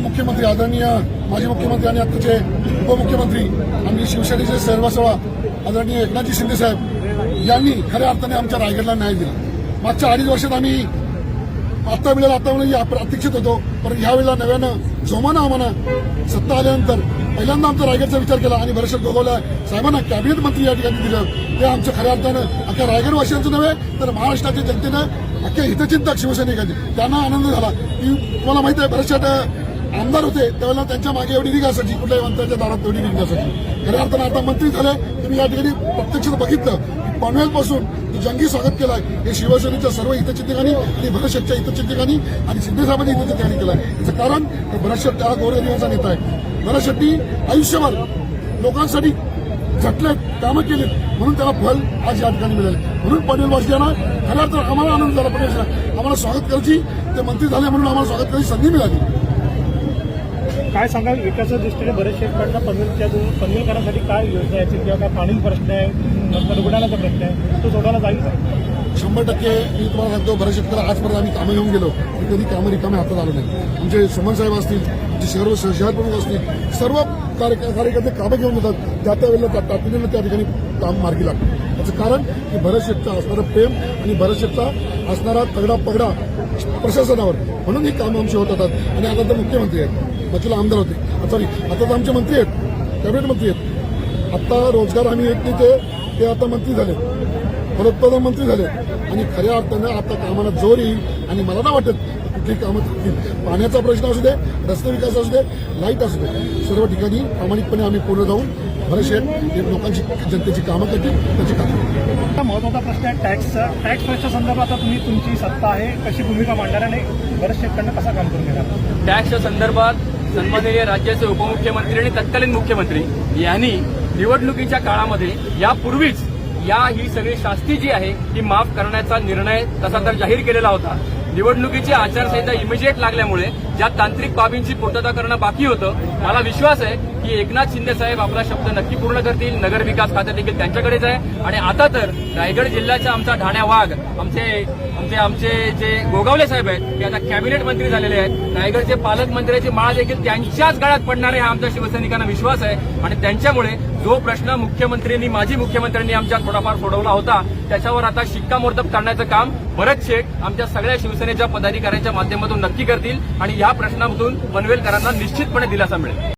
मुख्यमंत्री आदरणीय माजी मुख्यमंत्री आणि आताचे उपमुख्यमंत्री आणि शिवसेनेचे सर्वसभा आदरणीय एकनाथजी शिंदे साहेब यांनी खऱ्या अर्थाने आमच्या रायगडला न्याय दिला. मागच्या अडीच वर्षात आम्ही आता मिळेल आता म्हणून अपेक्षित होतो पण ह्यावेळेला नव्यानं जोमानं आम्हाला सत्ता आल्यानंतर पहिल्यांदा आमचा रायगडचा विचार केला आणि भरशत गोगावला साहेबांना कॅबिनेट मंत्री या ठिकाणी दिलं. ते आमच्या खऱ्या अर्थानं अख्या रायगडवासियांचं नव्हे तर महाराष्ट्राच्या जनतेनं अख्ख्या हितचिंतक शिवसैनिकांनी त्यांना आनंद झाला. की तुम्हाला माहिती आहे भरशट आमदार होते त्यावेळेला त्यांच्या मागे एवढी निघासाठी असायची कुठल्याही मंत्र्याच्या दारात एवढी निगा असायची. खऱ्या अर्थानं आता मंत्री झाले तुम्ही या ठिकाणी प्रत्यक्ष बघितलं पनवेलपासून जंगी स्वागत केलं हे शिवसेनेच्या सर्व हितचिंतकांनी आणि भरतशेठच्या हितचिंतकांनी आणि शिंदेसाहेबांनी हितचिंतकांनी केलं याचं कारण भरतशेठ त्या गौरवनिवाचा नेता आहे. भरतशेट्टी आयुष्यभर लोकांसाठी झटले कामं केलीत म्हणून त्याला फल आज या ठिकाणी मिळाले. म्हणून पनवेलवासियांना खऱ्या अर्थ आम्हाला आनंद झाला पनवेल आम्हाला स्वागत करायची ते मंत्री झाले म्हणून आम्हाला स्वागत करायची संधी मिळाली. काय सांगाल? विकासाच्या दृष्टीने बरेच शेतकऱ्यांना पनवेलच्या पनवेलकरांसाठी काय योजना आहे किंवा काय पाणी प्रश्न आहे नंतर रुग्णालयाचा प्रश्न आहे तो सोडायला जाईल शंभर टक्के मी तुम्हाला सांगतो बऱ्याच शेतकऱ्या आजपर्यंत आम्ही कामं घेऊन गेलो की कधी कामं रिकामे हातात आलो नाही आमचे सुमन साहेब असतील जे शहर शहर प्रमुख असतील सर्व कार्यकर्ते कामं घेऊन येतात. त्या त्या वेळेला त्या तातडीनं त्या ठिकाणी काम मार्गी लागतं. याचं कारण की भरत शेठचा असणारं प्रेम आणि भरत शेतचा असणारा तगडा पगडा प्रशासनावर. म्हणून ही कामं आमची होत होतात. आणि आता तर मुख्यमंत्री आहेत. मथुला आमदार होते. सॉरी आता तर आमचे मंत्री आहेत. कॅबिनेट मंत्री आहेत. आता रोजगार हमी येत ते ते आता मंत्री झाले. फलोत्पादन मंत्री झाले. आणि खऱ्या अर्थानं आता कामाला जोर येईल. आणि मला ना वाटत कुठली कामं थांबतील पाण्याचा प्रश्न असू दे रस्ते विकास असू दे लाइट असू दे. सर्व ठिकाणी प्रामाणिकपणे आम्ही पूर्ण जाऊन भरशेट हे लोकांची जनतेची कामं करतील त्याची कामं महत्त्वाचा प्रश्न आहे टॅक्सचा टॅक्स प्रश्न संदर्भात आता तुम्ही तुमची सत्ता आहे कशी भूमिका मांडणार आणि बरेच शेतकऱ्यांना कसा काम करून घेणार? टॅक्सच्या संदर्भात सन्माननीय राज्याचे उपमुख्यमंत्री आणि तत्कालीन मुख्यमंत्री यांनी निवडणुकीच्या काळामध्ये यापूर्वीच या ही सगळी शास्ती जी आहे ती माफ करण्याचा निर्णय तसा तर जाहीर केलेला होता. निवडणुकीची आचारसंहिता इमिजिएट लागल्यामुळे ज्या तांत्रिक बाबींची पूर्तता करणं बाकी होतं मला विश्वास आहे की एकनाथ शिंदे साहेब आपला शब्द नक्की पूर्ण करतील नगर विकास देखील त्यांच्याकडेच आहे. आणि आता तर रायगड जिल्ह्याचा आमचा ढाण्या वाघ आमचे ते आमचे जे गोगावले साहेब आहेत ते आता कॅबिनेट मंत्री झालेले आहेत. रायगडचे पालकमंत्र्याची माळ देखील त्यांच्याच गळ्यात पडणार आहे हा आमच्या शिवसैनिकांना विश्वास आहे. आणि त्यांच्यामुळे जो प्रश्न मुख्यमंत्र्यांनी माजी मुख्यमंत्र्यांनी आमच्या थोडाफार सोडवला होता त्याच्यावर आता शिक्कामोर्तब करण्याचं काम भरत शेठ आमच्या सगळ्या शिवसेनेच्या पदाधिकाऱ्यांच्या माध्यमातून नक्की करतील आणि या प्रश्नामधून पनवेलकरांना निश्चितपणे दिलासा मिळेल.